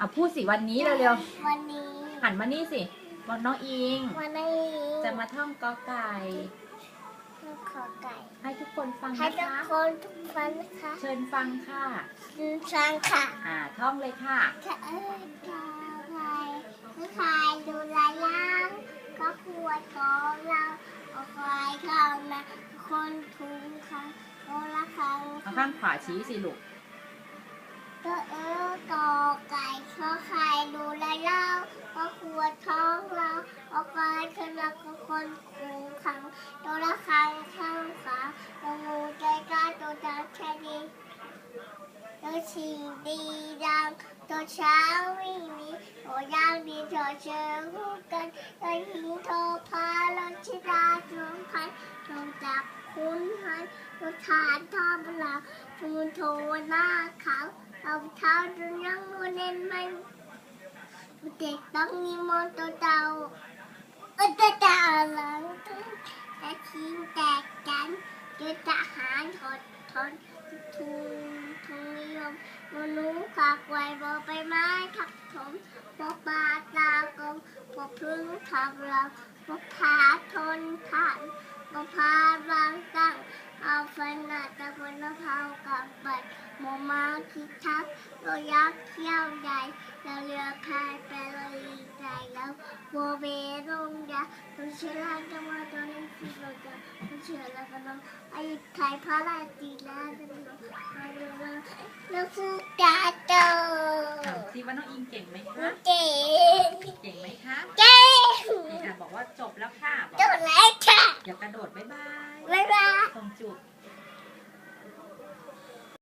เอาพูดสิวันนี้เร็ววันนี้ๆหันมานี่สิบอกน้องอิง วันนี้จะมาท่องกอไก่ ขอไก่ ให้ทุกคนฟังให้นะทุกคะ คนทุกคนนะคะเชิญฟังค่ะฟังค่ะอ่าท่องเลยค่ะถ้าเอ้ยกาใครคือใครดูแลยังก็ควรของเราเอาใครเข้ามาคนทุงครั้งโอละครั้งเอาข้างขวาชี้สิลูก ก็เออกอ ท้องเราเอาใครขึ้นมาก็คนคุงครั้งโอละครังข้างขาตัวงูใจกล้าตัวดำแค่นี้ตัวชิงดีดังตัวเช้าวิ่งหนีตัวย่างดีตัวเชิงคู่กันตัวหิงโทรพาลันชิดาจวงพันจงจับคุณหันตัวฐานทอมหลังทูนโทหน้าเขาเอาเท้าจนยังโมเน้นไมัน เด็กต้องนิมนต์ตัวเตาเออตัวเตาหลังแต่ทิ้งแตกกันด้วยทหารทนทนทุงทุงนิยมมนุษย์ขากไวบอไปไม้ทับถมบอปลาตากลมบอพึ่งทับเราบอผาทนทาน กพาบางตั้งเอาฟันหนาตะบนละวผากับบัดหมอมาคิดทักโรยักษ์เที่ยวใหญ่แล้วเรือพายไปเลยใจแล้วโบเบรงยาตุเชล่าจะมาตอนนี้สิโรจะตุเชล่าก็น้องไอ้ไทยพระราตีลาจะมีมาดูแล้วแล้วคืดกาโตสิว่าน้องอิงเก่งไหมคะเก่งเก่งไหมคะเก่งนี่ค่ะบอกว่าจบแล้วค่ะจบแล้ว อย่ากระโดดบ๊ายบายบ๊ายบาย ส่งจุบ